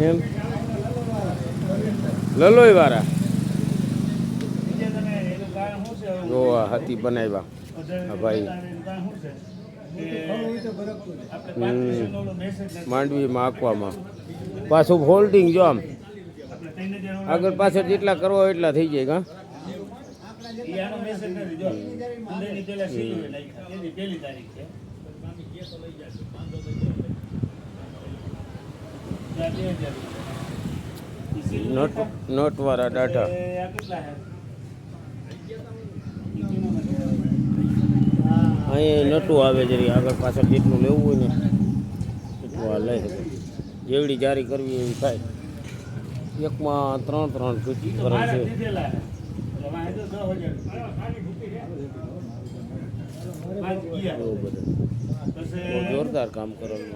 એમ? લલોય વાળા ગોવા હાથી બનાવ્યા. હા ભાઈ. માંડવીમાં આંકવામાં. પાછું ફોલ્ડિંગ જો આમ. આગળ પાછળ જેટલા કરવા એટલા થઈ જાય કા નટ નોટ વાળા ડાટા. અહીંયા નટું આવે જરી આગળ પાછળ જેટલું લેવું હોય ને એટલું આ લઈ શકે. જેવડી જારી કરવી એવી થાય. એકમાં ત્રણ ત્રણ ફીટ કરે છે. બહુ જોરદાર કામ કરવાનું.